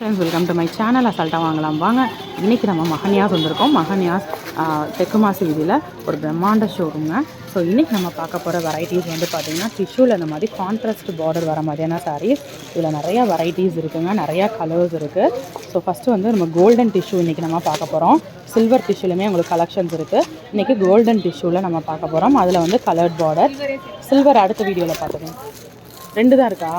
Friends welcome to my channel அசால்ட்டாக வாங்கலாம். வாங்க. இன்றைக்கி நம்ம மகன்யாஸ் வந்திருக்கோம். மகன்யாஸ் தெற்கு மாசி வீதியில் ஒரு பிரம்மாண்ட ஷோரூம்ங்க ஸோ இன்றைக்கி நம்ம பார்க்க போகிற வெரைட்டிஸ் வந்து பார்த்திங்கன்னா டிஷ்யூவில் இந்த மாதிரி கான்ட்ராஸ்ட் பார்டர் வர மாதிரியான சாரீஸ் இதில் நிறையா வெரைட்டிஸ் இருக்குங்க. நிறையா கலர்ஸ் இருக்குது ஸோ ஃபஸ்ட்டு வந்து நம்ம கோல்டன் டிஷ்யூ இன்றைக்கி நம்ம பார்க்க போகிறோம் சில்வர் டிஷ்யூலையுமே உங்களுக்கு கலெக்ஷன்ஸ் இருக்குது இன்றைக்கி கோல்டன் டிஷ்யூவில் நம்ம பார்க்க போகிறோம் அதில் வந்து கலர்ட் பார்டர் சில்வர் அடுத்த வீடியோவில் பார்த்துக்கோங்க ரெண்டு தான் இருக்கா?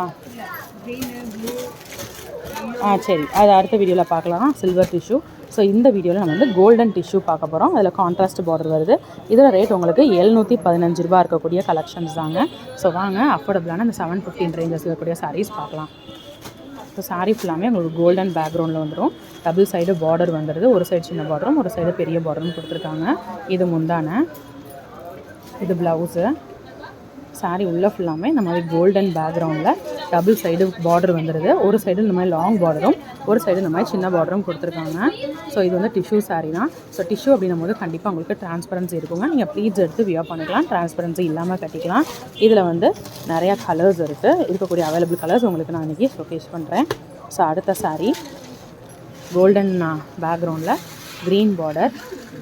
ஆ சரி. அது அடுத்த வீடியோவில் பார்க்கலாம். சில்வர் டிஷ்யூ ஸோ இந்த வீடியோவில் நம்ம வந்து கோல்டன் டிஷ்யூ பார்க்க போகிறோம் அதில் கான்ட்ராஸ்ட் பார்டர் வருது. இதில் ரேட் உங்களுக்கு எழுநூற்றி பதினஞ்சு ரூபா இருக்கக்கூடிய கலெக்ஷன்ஸ் தாங்க. ஸோ வாங்க அஃபோர்டபுளான இந்த செவன் ஃபிஃப்டின் ரேஞ்சஸ் இருக்கக்கூடிய சாரீஸ் பார்க்கலாம். ஸோ சாரீ ஃபுல்லாமே உங்களுக்கு கோல்டன் பேக்ரவுண்டில் வந்துடும் டபுள் சைடு பார்டர் வந்துடுது ஒரு சைடு சின்ன பார்டரும் ஒரு சைடு பெரிய பார்டரும் கொடுத்துருக்காங்க. இது முந்தான. இது ப்ளவுஸு சாரீ உள்ளே ஃபுல்லாமே இந்த மாதிரி கோல்டன் பேக்ரவுண்டில் டபுள் சைடு பார்டர் வந்துடுது ஒரு சைடு இந்த மாதிரி லாங் பார்டரும் ஒரு சைடு இந்த மாதிரி சின்ன பார்டரும் கொடுத்துருக்காங்க. ஸோ இது வந்து டிஷ்யூ சாரீ தான். ஸோ டிஷ்யூ அப்படின்னும் போது கண்டிப்பாக உங்களுக்கு டிரான்ஸ்பரன்சி இருக்குங்க. நீங்கள் ப்ளீட்ஸ் எடுத்து வியர் பண்ணிக்கலாம். டிரான்ஸ்பரன்சி இல்லாமல் கட்டிக்கலாம். இதில் வந்து நிறையா கலர்ஸ் இருக்குது இருக்கக்கூடிய அவைலபிள் கலர்ஸ் உங்களுக்கு நான் இன்றைக்கி ஷோகேஸ் பண்ணுறேன் ஸோ அடுத்த சாரீ கோல்டன் பேக்ரவுண்டில் க்ரீன் பார்டர்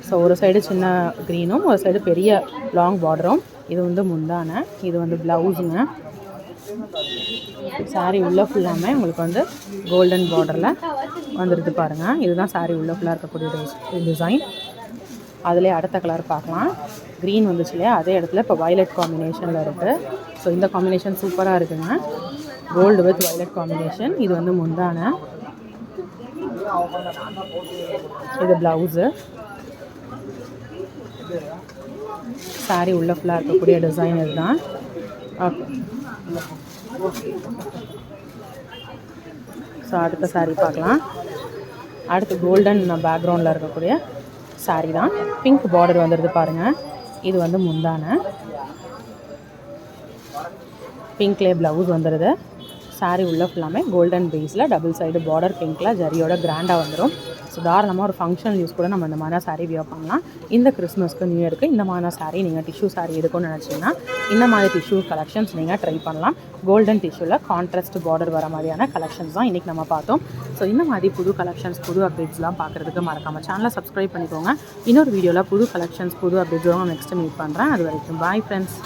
ஸோ ஒரு சைடு சின்ன க்ரீனும் ஒரு சைடு பெரிய லாங் பார்டரும் இது வந்து முந்தான. இது வந்து ப்ளவுஸுங்க சாரீ உள்ளே ஃபுல்லாமே உங்களுக்கு வந்து கோல்டன் பார்டரில் வந்துடுது பாருங்கள் இதுதான் சாரீ உள்ளே ஃபுல்லாக இருக்கக்கூடிய டிசைன் அதிலே அடுத்த கலர் பார்க்கலாம். க்ரீன் வந்துச்சு இல்லையா? அதே இடத்துல இப்போ வயலட் காம்பினேஷனில் இருக்குது ஸோ இந்த காம்பினேஷன் சூப்பராக இருக்குங்க. கோல்டு வித் வயலட் காம்பினேஷன் இது வந்து முந்தான. இது ப்ளவுஸு சாரீ உள்ளே ஃபுல்லாக இருக்கக்கூடிய டிசைன் இதுதான். ஓகே ஸோ அடுத்த சாரீ பார்க்கலாம். அடுத்து கோல்டன் பேக்ரவுண்டில் இருக்கக்கூடிய சாரீ தான். பிங்க் பார்டர் வந்துடுது பாருங்கள் இது வந்து முந்தான. பிங்க்லேயே ப்ளவுஸ் வந்துடுது சாரீ உள்ள ஃபுல்லாமே கோல்டன் பேஸில் டபுள் சைடு பார்டர் பிங்க்கில் ஜரியோட கிராண்டாக வந்துடும் ஸோ தாராளமாக ஒரு ஃபங்க்ஷன் யூஸ் கூட நம்ம இந்த மாதிரி சாரீ வியர் பண்ணலாம். இந்த கிறிஸ்மஸ்க்கு நியூ இயருக்கு இந்த மாதிரி சாரீ நீங்கள் டிஷ்யூ சாரீ எடுக்கணும்னு நினச்சிங்கன்னா இந்த மாதிரி டிஷ்யூ கலெக்ஷன்ஸ் நீங்கள் ட்ரை பண்ணலாம். கோல்டன் டிஷ்யூவில் கான்ட்ராஸ்ட் பார்டர் வர மாதிரியான கலெக்ஷன்ஸ் தான் இன்றைக்கி நம்ம பார்த்தோம். ஸோ இந்த மாதிரி புது கலெக்ஷன்ஸ் புது அப்டேட்ஸ்லாம் பார்க்குறதுக்கு மறக்காமல் சேனலை சப்ஸ்கிரைப் பண்ணிக்கோங்க. இன்னொரு வீடியோவில் புது கலெக்ஷன்ஸ் புது அப்டேட்ஸ் நெக்ஸ்ட்டு மீட் பண்ணுறேன் அது வரைக்கும் பாய் ஃப்ரெண்ட்ஸ்